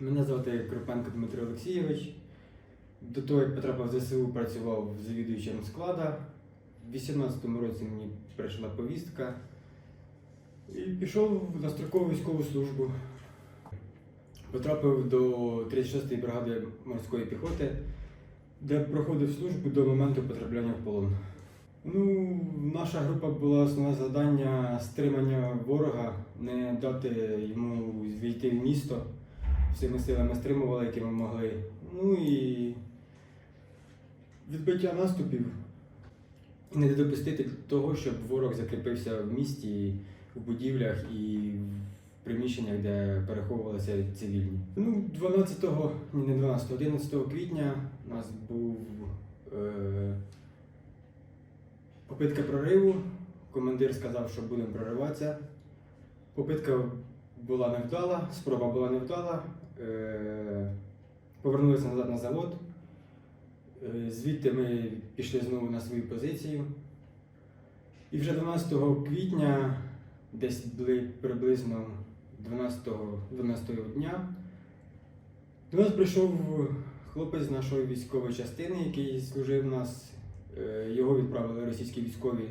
Мене звати Кропенко Дмитро Олексійович. До того, як потрапив в ЗСУ, працював завідуючим склада. У 2018 році мені прийшла повістка і пішов на строкову військову службу. Потрапив до 36-ї бригади морської піхоти, де проходив службу до моменту потрапляння в полон. Ну, наша група була основне завдання стримання ворога, не дати йому війти в місто. Всіми силами стримували, які ми могли. Ну і відбиття наступів. Не допустити того, щоб ворог закріпився в місті, в будівлях і в приміщеннях, де переховувалися цивільні. Ну, 12-го, ні, не 12, 11 квітня у нас був е, попитка прориву. Командир сказав, що будемо прориватися. Попитка була невдала, спроба була невдала. Е, повернулися назад на завод. Е, Звідти ми пішли знову на свою позицію. І вже 12 квітня, десь приблизно 12, 12 дня, до нас прийшов хлопець з нашої військової частини, який служив нас. Е, Його відправили російські військові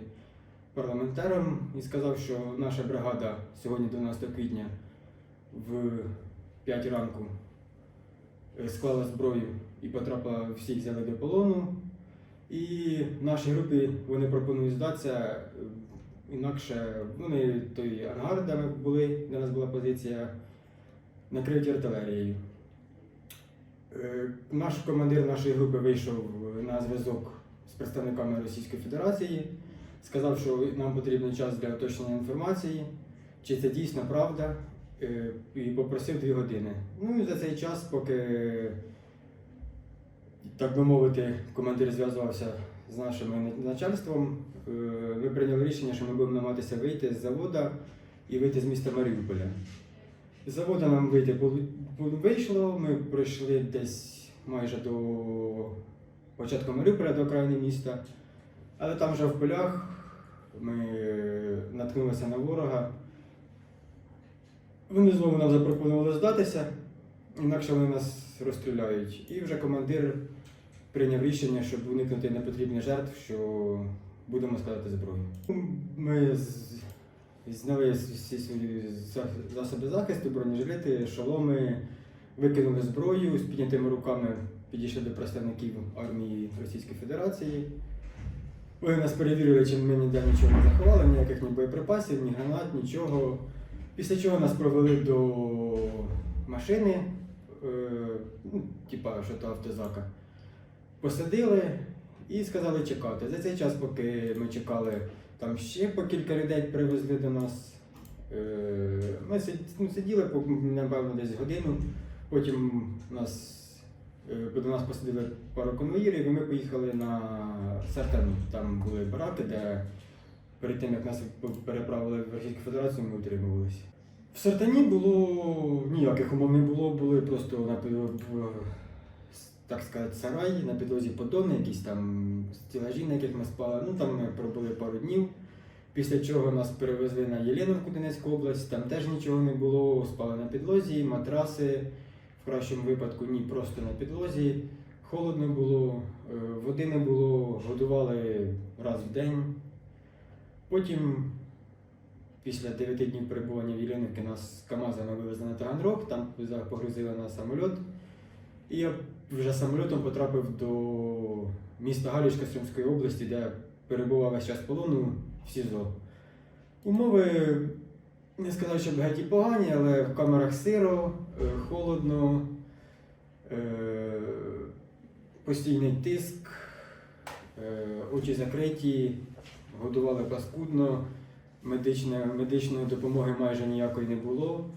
парламентарам і сказав, що наша бригада сьогодні, 12 квітня, в 5 ранку е, склала зброю і потрапила, всіх взяли до полону. І нашій групі вони пропонують здатися. е, Інакше вони той ангар, де ми були, де у нас була позиція, накриті артилерією. Е, Наш командир нашої групи вийшов на зв'язок з представниками Російської Федерації, сказав, що нам потрібен час для уточнення інформації, чи це дійсно правда, і попросив дві години. Ну і за цей час, поки, так би мовити, командир зв'язувався з нашим начальством, е, ми прийняли рішення, що ми будемо намагатися вийти з завода і вийти з міста Маріуполя. З заводу нам вийти вийшло, ми пройшли десь майже до початку Маріуполя, до окраїни міста, але там вже в полях ми наткнулися на ворога. Вони знову нам запропонували здатися, інакше вони нас розстріляють. І вже командир прийняв рішення, щоб уникнути непотрібних жертв, що будемо складати зброю. Ми зняли всі свої засоби захисту, бронежилети, шоломи, викинули зброю з піднятими руками, підійшли до представників армії Російської Федерації. Вони нас перевірили, чи ми ніде нічого не заховали, ніяких ні боєприпасів, ні гранат, нічого. Після чого нас провели до машини, е, ну, типа що то автозака. Посадили і сказали чекати. За цей час, поки ми чекали, там ще по кілька людей привезли до нас. Е, Ми ну, сиділи, напевно, десь годину. Потім нас, е, до нас посадили пару конвоїрів, і ми поїхали на Сартану. Там були бараки, де перед тим, як нас переправили в Російську Федерацію, ми утримувалися. В Сартані було ніяких умов не було, були просто на так сказати, сарай, на підлозі подони, якісь там стілажі, на яких ми спали. Ну там ми пробули пару днів. Після чого нас перевезли на Єленовку, Донецьку область, там теж нічого не було, спали на підлозі, матраси, в кращому випадку ні, просто на підлозі. Холодно було, е, води не було, годували раз в день. Потім, після 9 днів перебування в Єленівці, нас з КАМАЗами вивезли на Таганрог, там погрузили на самоліт. І я вже самольотом потрапив до міста Галічка Сумської області, де перебував весь час полону в СІЗО. Умови, не сказав, що і погані, але в камерах сиро, е, холодно, е, постійний тиск, е, очі закриті, годували паскудно, медичне, медичної допомоги майже ніякої не було.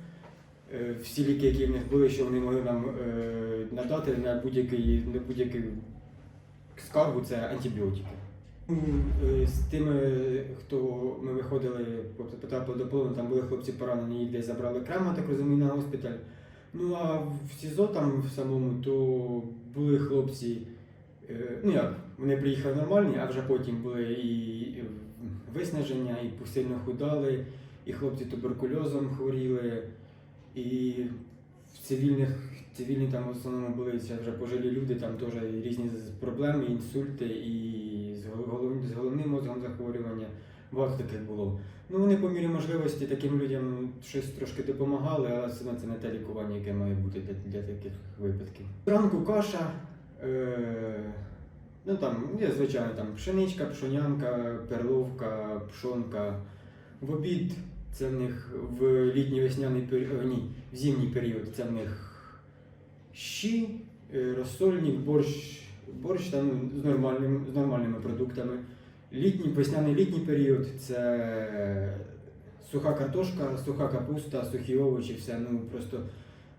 Е, Всі ліки, які в них були, що вони могли нам е, надати на будь-який на будь-який скаргу, це антибіотики. Е, З тими, хто ми виходили, потрапили до полону, там були хлопці поранені, їх десь забрали окремо, так розумію, на госпіталь. Ну а в СІЗО там в самому, то були хлопці, ну як, вони приїхали нормальні, а вже потім були і виснаження, і сильно худали, і хлопці туберкульозом хворіли. І в цивільних, цивільні там в основному були це вже пожилі люди, там теж різні проблеми, інсульти і з, гол- голов- з головним мозгом захворювання. Багато таких було. Ну вони по мірі можливості таким людям щось трошки допомагали, але все це не те лікування, яке має бути для, для таких випадків. Зранку каша. Е- Ну там є звичайно там пшеничка, пшонянка, перловка, пшонка. В обід це в них в літній весняний період, ні, в зимній період це в них щі, е, розсольник, борщ, борщ там з, нормальним, з нормальними продуктами. Літній, весняний літній період це суха картошка, суха капуста, сухі овочі, все. Ну просто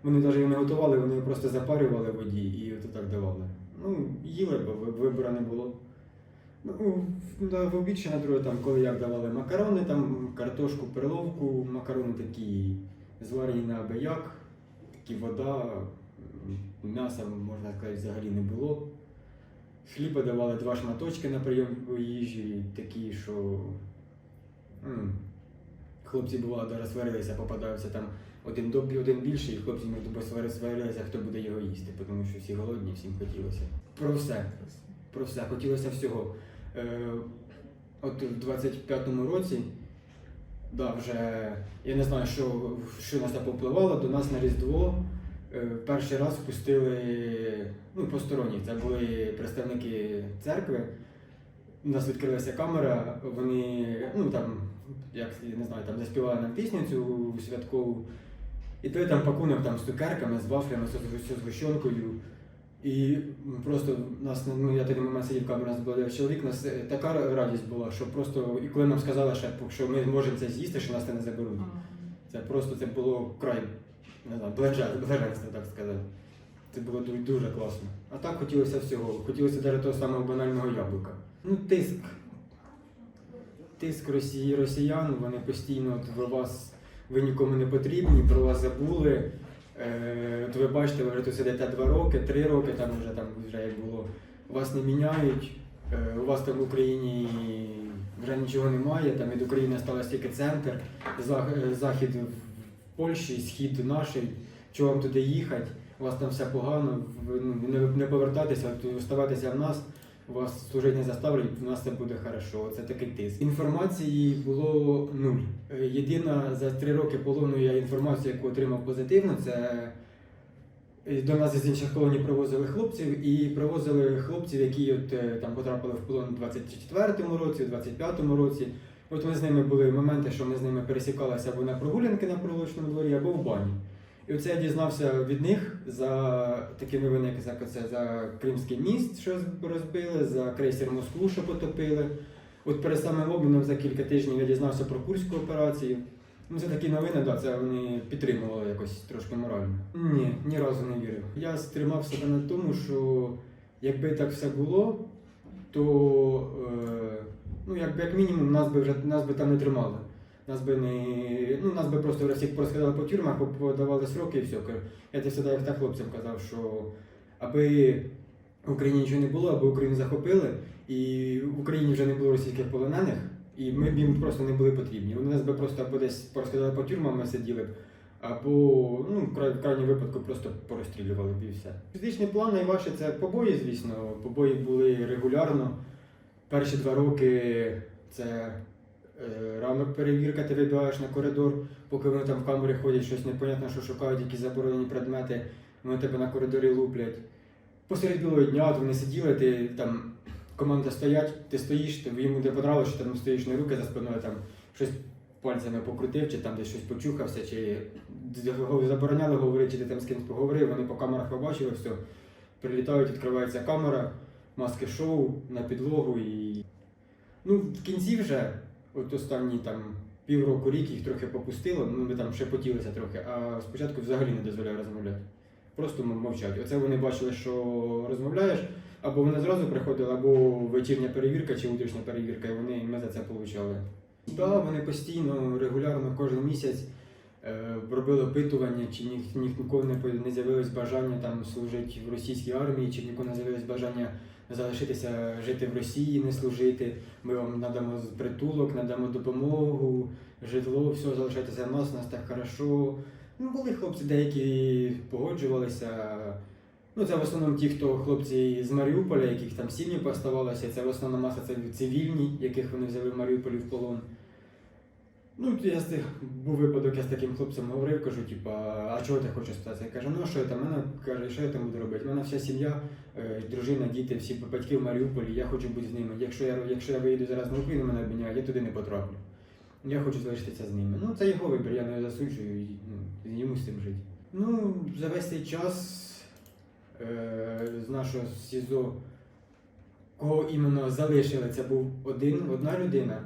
вони навіть не готували, вони просто запарювали в воді і от так давали. Ну, їли, ви- вибору не було. Ну, в- обід на друге, там, коли як давали макарони, там, картошку, перловку, макарони такі зварені на абияк, такі вода, м'яса, можна сказати, взагалі не було. Хліба давали два шматочки на прийом їжі, такі, що м, хлопці бувало зараз сварилися, попадаються там один добрий, один більший, і хлопці між собою сварилися, хто буде його їсти, тому що всі голодні, всім хотілося. Про все. Про все, хотілося всього. Е, от в 25-му році, да, вже я не знаю, що, що нас так повпливало, до нас на Різдво е, перший раз впустили ну, посторонні. Це були представники церкви. У нас відкрилася камера, вони ну там, як я не знаю, там заспівали нам пісню цю святкову. І той там пакунок там з цукерками, з вафлями, з, згущенкою. І просто нас ну я тоді момент сидів в камері, нас було 9 чоловік. Нас е, така радість була, що просто і коли нам сказали, що, що ми можемо це з'їсти, що нас це не заберуть. Це просто це було край, не знаю, блаженство, так сказати. Це було дуже, дуже класно. А так хотілося всього. Хотілося навіть того самого банального яблука. Ну, тиск. Тиск Росії, росіян, вони постійно от ви вас, ви нікому не потрібні, про вас забули. Е, от ви бачите, ви вже тут сидите два роки, три роки, там вже там вже як було. Вас не міняють, е, у вас там в Україні вже нічого немає, там від України залишився тільки центр, зах- е, захід в Польщі, схід наший, чого вам туди їхати, у вас там все погано, ви ну, не, не повертатися, оставатися в нас, вас служити не заставлять, в нас все буде хорошо. Це такий тиск. Інформації було нуль. Е, Єдина за три роки полону я інформацію, яку отримав позитивно, це е, до нас з інших колоній привозили хлопців і привозили хлопців, які от, е, там потрапили в полон у 24-му році, у 25-му році. От ми з ними були моменти, що ми з ними пересікалися або на прогулянки на прогулочному дворі, або в бані. І оце я дізнався від них за такі новини, як за, це, за Кримський міст, що розбили, за крейсер Москву, що потопили. От перед самим обміном за кілька тижнів я дізнався про Курську операцію. Ну, це такі новини, да, це вони підтримували якось трошки морально. Ні, ні разу не вірив. Я стримав себе на тому, що якби так все було, то е, ну, якби як мінімум нас би вже нас би там не тримали. Нас би не ну нас би просто вже всіх порозкидали по тюрмах, подавали сроки і все. Я це як так хлопцям казав, що аби в Україні нічого не було, аби Україну захопили, і в Україні вже не було російських полонених, і ми б їм просто не були потрібні. Вони нас би просто або десь порозкидали по тюрмам, ми сиділи б, або ну, в край- в крайньому випадку просто порозстрілювали б і все. Фізичні плани найважче це побої, звісно. Побої були регулярно. Перші два роки це е, ранок перевірка, ти вибігаєш на коридор, поки вони там в камері ходять, щось непонятно, що шукають, якісь заборонені предмети, вони тебе на коридорі луплять. Посеред білого дня от вони сиділи, ти там команда стоять, ти стоїш, тобі йому не понравилось, що там стоїш на руки за спиною, там щось пальцями покрутив, чи там десь щось почухався, чи забороняли говорити, чи ти там з кимось поговорив, вони по камерах побачили, все. Прилітають, відкривається камера, маски шоу на підлогу і. Ну, в кінці вже, от останні там півроку, рік їх трохи попустило, ну ми там шепотілися трохи, а спочатку взагалі не дозволяє розмовляти. Просто мовчать. Оце вони бачили, що розмовляєш, або вони зразу приходили, або вечірня перевірка чи утрішня перевірка, і вони ми за це. Так, да, вони постійно, регулярно кожен місяць е, робили опитування, чи ні, ні, нікого не, не з'явилось бажання там служити в російській армії, чи нікого не з'явилось бажання залишитися жити в Росії, не служити. Ми вам надамо притулок, надамо допомогу, житло, все, залишайтеся нас, нас так хорошо. Ну, були хлопці, деякі погоджувалися. Ну, це в основному ті, хто хлопці з Маріуполя, яких там сім'ї поставалося, це в основному маса це цивільні, яких вони взяли в Маріуполі в полон. Ну, я з тих- був випадок, я з таким хлопцем говорив, кажу, типа, а чого ти хочеш статися? Я кажу, ну що я там, мене каже, що я там буду робити? У мене вся сім'я, е, дружина, діти, всі батьки в Маріуполі, я хочу бути з ними. Якщо я, якщо я виїду зараз на Україну, мене обміняють, я туди не потраплю. Я хочу залишитися з ними. Ну, це його вибір, я не засуджую, і, ну, йому з цим жити. Ну, за весь цей час е, з нашого СІЗО, кого іменно залишили, це був один, одна людина.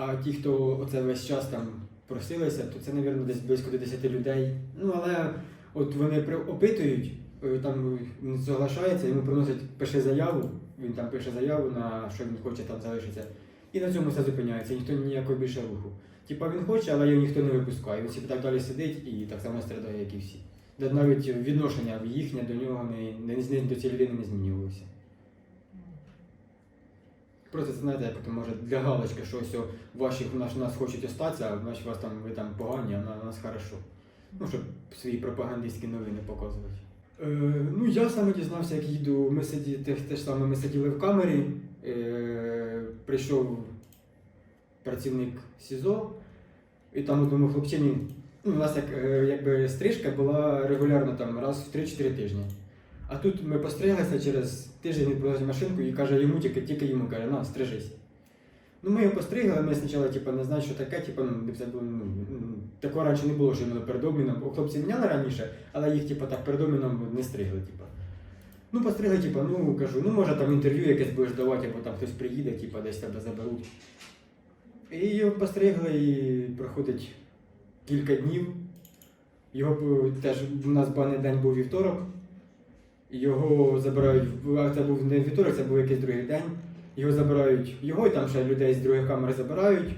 А ті, хто оце весь час там просилися, то це, мабуть, десь близько до 10 людей. Ну, але от вони опитують, е, там він соглашається, йому приносять, пише заяву, він там пише заяву, на що він хоче там залишитися. І на цьому все зупиняється, ніхто ніякого більше руху. Типа він хоче, але його ніхто не випускає. Він так далі сидить і так само страдає, як і всі. Навіть відношення їхнє до нього не, не, не- до цієї людини не змінювалося. Просто це знаєте, як може для галочки, що ось ваші нас, нас хочуть остатися, а значить вас там ви там погані, а на нас хорошо. Ну, щоб свої пропагандистські новини показувати. Е, ну, я саме дізнався, як їду. Ми сиді, те, те ж саме ми сиділи в камері. Е, прийшов працівник СІЗО, і там одному хлопчині, ну, у нас як, е, якби стрижка була регулярно там раз в 3-4 тижні. А тут ми постриглися через тиждень він привозить машинку і каже йому тільки, тільки йому каже, на, стрижись. Ну ми його постригли, ми спочатку типу, не знали, що таке, типу, ну, було, ну, такого раніше не було, що іменно перед обміном. У хлопці міняли раніше, але їх типу, так перед не стригли. Типу. Ну, постригли, типу, ну кажу, ну може там інтерв'ю якесь будеш давати, або там хтось приїде, типу, десь тебе заберуть. І його постригли, і проходить кілька днів. Його теж у нас баний день був вівторок. Його забирають, це був не вівторок, це був якийсь другий день. Його забирають, його і там ще людей з других камер забирають,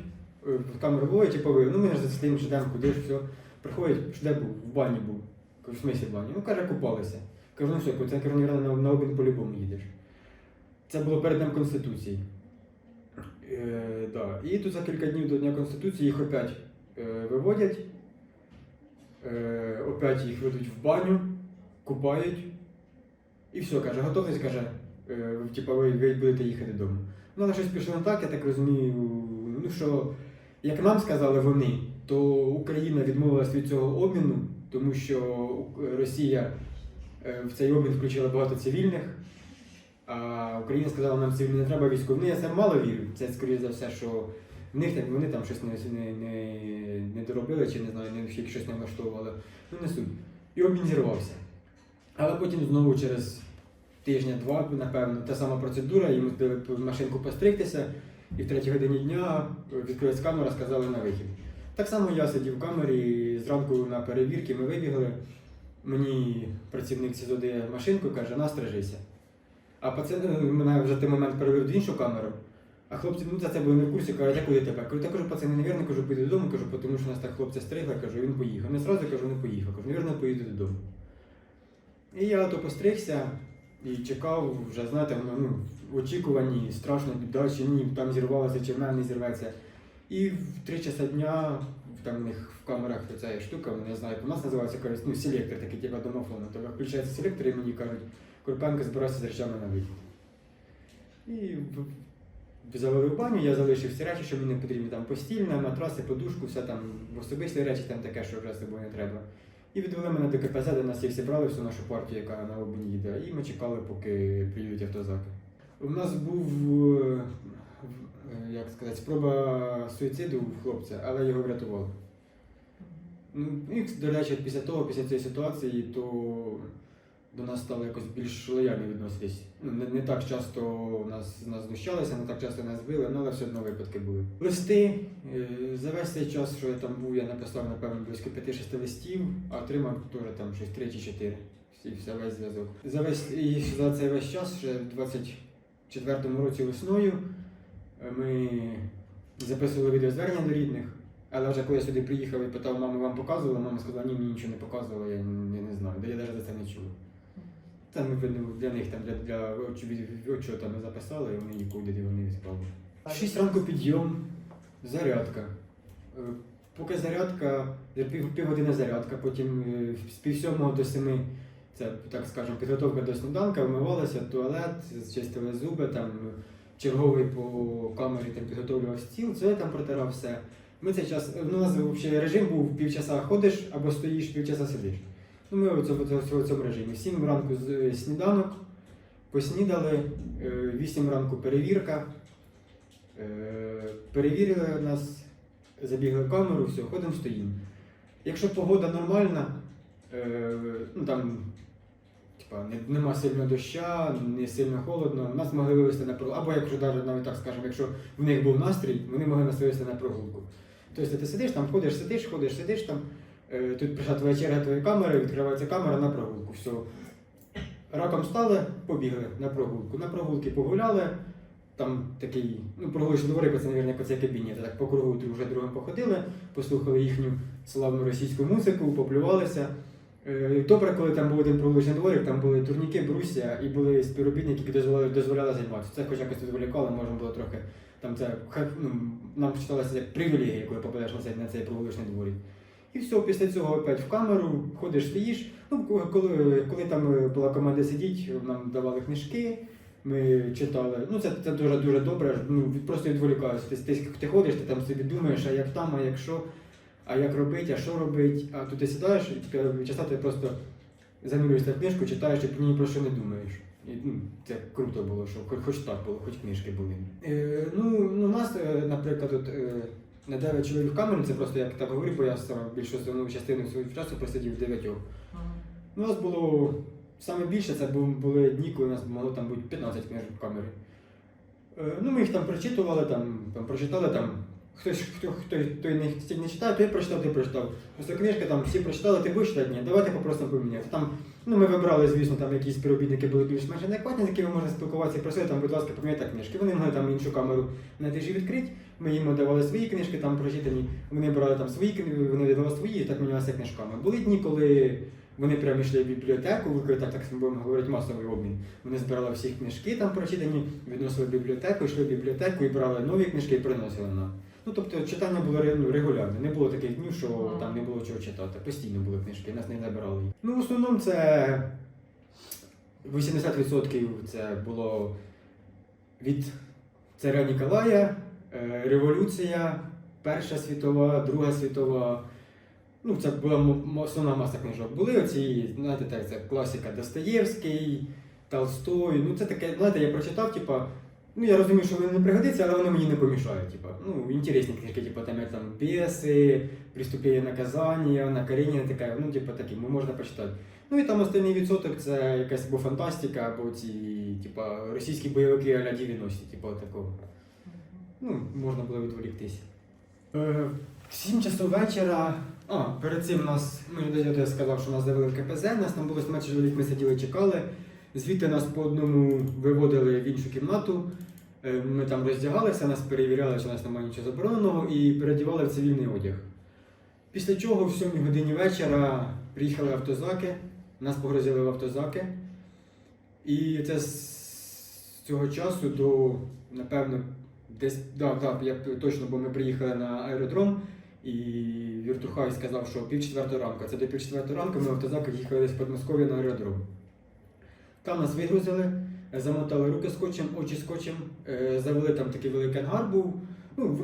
е, камеру виводять і повели. Ну ми ж за цим ждемо, куди ж все. Приходять, що де був, в бані був. Кажу, в смислі в бані? Ну каже, купалися. Кажу, ну все, це кажу, на, на обмін по-любому їдеш. Це було перед Днем Конституції. Е, да. І тут за кілька днів до Дня Конституції їх опять е, виводять, е, опять їх ведуть в баню, купають. І все, каже, готовність, каже, типа, ви, будете їхати додому. Ну, але щось пішло не так, я так розумію. Ну що, як нам сказали вони, то Україна відмовилась від цього обміну, тому що Росія е, в цей обмін включила багато цивільних. А Україна сказала, нам цивільні не треба військові. Ну, я це мало вірю. Це скоріше за все, що в них так вони там щось не, не, не, не доробили, чи не знаю, не щось не влаштовували. Ну не суть. І обмін зірвався. Але потім знову через тижня-два, напевно, та сама процедура, йому дали машинку постригтися, і в третій годині дня відкрилась камера, сказали на вихід. Так само я сидів в камері, зранку на перевірки ми вибігли. Мені працівник СІЗО машинку, каже, настрижися. А пацан е, мене вже в той момент перевів в іншу камеру. А хлопці, ну за це були не в курсі, кажуть, а куди тебе? Кажу, та кажу, пацани, невірно, кажу, піду додому, кажу, тому що нас так хлопця стригли, кажу, він поїхав. Не зразу кажу, не поїхав. Кажу, невірно, поїду додому. І я то постригся і чекав, вже знаєте, ну, в очікуванні, страшно, да, чи ні, там зірвалося, чи в мене не зірветься. І в три часа дня там у них в камерах ця штука, вони знають, у нас називається кажуть, ну, селектор, такий типу домофону. Тобто включається селектор і мені кажуть, Курпенко збирався з речами на вихід. І в- завели в баню, я залишив всі речі, що мені потрібні. Там постільне, матраси, подушку, все там особисті речі, там таке, що вже з собою не треба. І відвели мене до КПЗ, де нас всіх зібрали, всю нашу партію, яка на обмін їде. І ми чекали, поки приїдуть автозаки. У нас був, е, е, як сказати, спроба суїциду в хлопця, але його врятували. Ну, і, до речі, після того, після цієї ситуації, то до нас стало якось більш лояльно відноситись. Ну, не, не так часто нас, нас знущалися, не так часто нас били, ну, але все одно випадки були. Листи. е, За весь цей час, що я там був, я написав, напевно, близько 5-6 листів, а отримав теж там щось 3 чи 4. Всі, все весь зв'язок. За весь і за цей весь час, ще в 24-му році весною, е, ми записували відеозвернення до рідних. Але вже коли я сюди приїхав і питав, маму вам показувала, мама сказала, ні, мені нічого не показувала, я, не- не знаю, я навіть за це не чув. Там видно, для них там для, для очота ми записали, і вони нікуди і вони відправили. Шість ранку підйом, зарядка. Е, Поки зарядка, е, пів, півгодини зарядка, потім е, з пів сьомого до семи, це так скажемо, підготовка до сніданка, вмивалися, туалет, чистили зуби, там черговий по камері там, підготовлював стіл, це там протирав все. Ми цей час, ну, у нас взагалі режим був півчаса ходиш або стоїш, півчаса сидиш. Ну, ми в цьому, в цьому режимі. Сім ранку е, сніданок, поснідали, е, вісім ранку перевірка. Е, Перевірили нас, забігли в камеру, все, ходимо, стоїмо. Якщо погода нормальна, ну там типа, нема сильного доща, не сильно холодно, нас могли вивезти на прогулку. Або якщо навіть, так скажемо, якщо в них був настрій, вони могли нас вивезти на прогулку. Тобто ти сидиш там, ходиш, сидиш, ходиш, сидиш там, тут прийшла твоя черга твоєї камери, відкривається камера на прогулку. Все. Раком стали, побігли на прогулку. На прогулки погуляли. Там такий, ну, прогулочний дворик, це, мабуть, це кабінет. Так по кругу вже другим походили, послухали їхню славну російську музику, поплювалися. Е, Добре, коли там був один прогулочний дворик, там були турніки, брусся і були співробітники, які дозволяли, дозволяли займатися. Це хоч якось відволікало, можна було трохи. Там це ну, нам читалося як привілегія, коли попадеш на цей, на цей прогулочний дворик. І все, після цього опять в камеру, ходиш, стоїш. Ну, коли, коли там е, була команда сидіть, нам давали книжки, ми читали. Ну, це, це дуже дуже добре. Ну, просто відволікаюся. Ти, ти, ти ходиш, ти там собі думаєш, а як там, а як що, а як робити, а що робити. А тут ти сідаєш, і часто ти просто замірюєшся в книжку, читаєш і ні про що не думаєш. І, ну, це круто було, що хоч, хоч так було, хоч книжки були. Е, ну, ну, у нас, е, наприклад, от, е, на 9 чоловік в камері, це просто як так говорю, бо я більшу основну частину свого часу просидів в 9. У нас було саме більше, це були дні, коли у нас могло там бути 15 книжок в камері. Е, Ну, ми їх там прочитували, там, там прочитали там. Хтось, хто, хто, той не, не читає, той прочитав, той прочитав. Просто книжка там всі прочитали, ти будеш читати? Ні, давайте попросимо поміняти. Там, ну, ми вибрали, звісно, там якісь співробітники були більш-менш адекватні, з якими можна спілкуватися, і просили там, будь ласка, поміняйте книжки. Вони могли там іншу камеру на тижі відкрити. Ми їм давали свої книжки там прочитані, вони брали там свої книги, вони віддавали свої, і так мінялися книжками. Були дні, коли вони прямо йшли в бібліотеку, ви так, так будемо говорити, масовий обмін. Вони збирали всі книжки там прочитані, відносили в бібліотеку, йшли в бібліотеку і брали нові книжки і приносили нам. Ну тобто читання було ну, регулярне. Не було таких днів, що там не було чого читати. Постійно були книжки, нас не забирали. Ну, в основному це 80% це було від царя Ніколая, революція, Перша світова, Друга світова. Ну, це була основна маса книжок. Були оці, знаєте, так, це класика Достоєвський, Толстой. Ну, це таке, знаєте, я прочитав, типа, ну я розумію, що воно не пригодиться, але воно мені не помішає. Типа. Ну, інтересні книжки, типу там, як там Беси, Приступлення наказання, на Карініна така, ну, типу такі, ну, можна почитати. Ну і там останній відсоток це якась або фантастика, або ці, типа, російські бойовики а-ля 90, типу такого. Ну, можна було відволіктися. Е, в 7 часов вечора. А, перед цим нас, ну, я сказав, що нас завели в КПЗ, нас там було 17 чоловік, ми сиділи, чекали. Звідти нас по одному виводили в іншу кімнату. Е, Ми там роздягалися, нас перевіряли, чи нас немає нічого забороненого, і передівали в цивільний одяг. Після чого в 7 годині вечора приїхали автозаки, нас погрузили в автозаки. І це з цього часу до, напевно, десь, да, да, я точно, бо ми приїхали на аеродром, і Віртухай сказав, що пів четвертої ранку. Це до пів четвертої ранку ми в автозаках їхали з Подмосков'я на аеродром. Там нас вигрузили, замотали руки скотчем, очі скотчем, е, завели там такий великий ангар був. Ну,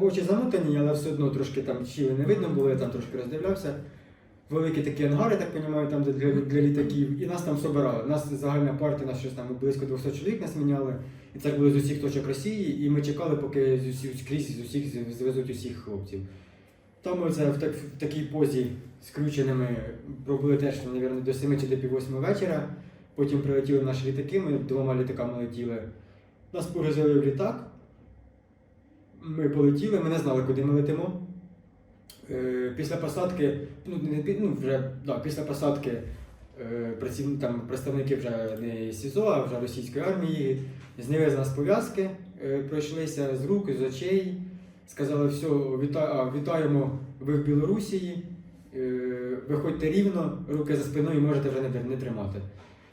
очі замотані, але все одно трошки там щіли не видно було, я там трошки роздивлявся. Великі такі ангари, так розумію, там де для, для літаків. І нас там собирали. Нас загальна партія, нас щось там близько 200 чоловік нас міняли. І це були з усіх точок Росії, і ми чекали, поки з усіх скрізь з усіх звезуть усіх хлопців. Там ми це в, так, в такій позі з скрученими пробули теж, мабуть, до 7 чи до пів 8 вечора. Потім прилетіли наші літаки, ми двома літаками летіли. Нас погрузили в літак. Ми полетіли, ми не знали, куди ми летимо. Е, Після посадки, ну, не, ну вже да, після посадки е, там, представники вже не СІЗО, а вже російської армії, зняли з нас пов'язки, е, пройшлися з рук, з очей, сказали, все, віта, вітаємо ви в Білорусі, виходьте рівно, руки за спиною можете вже не, тримати.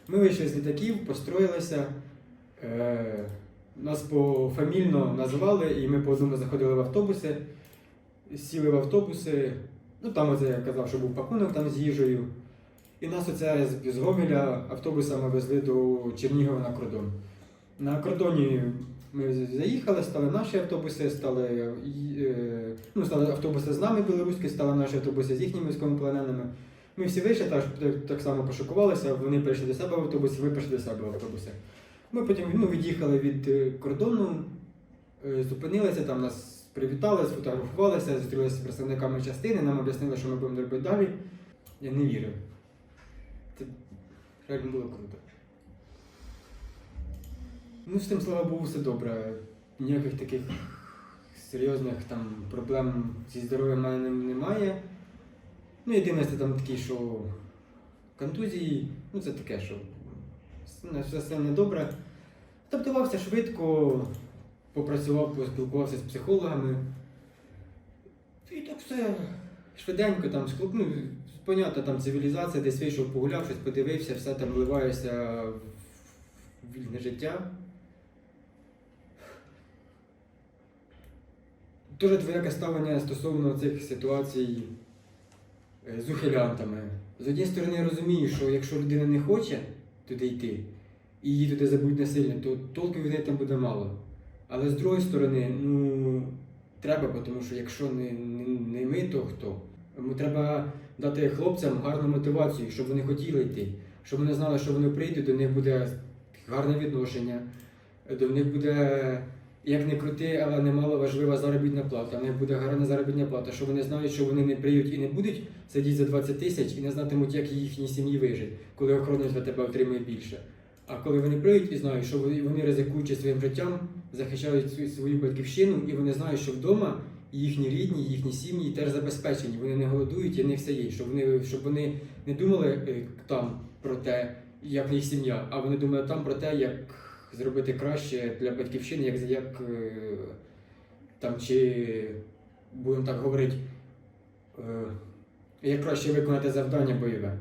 Ми вийшли з літаків, построїлися. Нас пофамільно назвали, і ми по одному заходили в автобуси. Сіли в автобуси. Ну там оце я казав, що був пакунок там з їжею. І нас оце з- Гомеля автобусами везли до Чернігова на кордон. На кордоні ми заїхали, стали наші автобуси, стали, е, ну, стали автобуси з нами білоруські, стали наші автобуси з їхніми військовополоненими. Ми всі вийшли, так, так само пошокувалися, вони прийшли до себе в автобусі, ви прийшли до себе в автобуси. Ми потім ну, від'їхали від е, кордону, е, зупинилися, там нас привітали, сфотографувалися, зустрілися з представниками частини, нам об'яснили, що ми будемо робити далі. Я не вірив. Це реально було круто. Ну, з тим, слава Богу, все добре. Ніяких таких серйозних там проблем зі здоров'ям в мене немає. Ну, єдине, це там такі, що контузії, ну це таке, що все, все, недобре. Адаптувався швидко, попрацював, поспілкувався з психологами. І так все швиденько там ну, понятно, там цивілізація, десь вийшов, погуляв, щось подивився, все там вливаєшся в вільне життя. Дуже двояке ставлення стосовно цих ситуацій е, з ухилянтами. З однієї сторони, я розумію, що якщо людина не хоче туди йти, і її туди забудуть насильно, то толку від неї там буде мало. Але з другої сторони, ну треба, тому що якщо не, не, не ми, то хто? Тому треба дати хлопцям гарну мотивацію, щоб вони хотіли йти, щоб вони знали, що вони прийдуть, до них буде гарне відношення, до них буде, як не крути, але немало важлива заробітна плата. Них буде гарна заробітна плата, що вони знають, що вони не приють і не будуть сидіти за 20 тисяч і не знатимуть, як їхній сім'ї вижить, коли охоронець для тебе отримує більше. А коли вони приють і знають, що вони ризикуючи своїм життям, захищають свою, батьківщину, і вони знають, що вдома їхні рідні, їхні сім'ї теж забезпечені. Вони не голодують і них все є. Щоб вони, щоб вони не думали е, там про те, як їх сім'я, а вони думали там про те, як зробити краще для батьківщини, як, як е, там чи будемо так говорити, е, як краще виконати завдання бойове.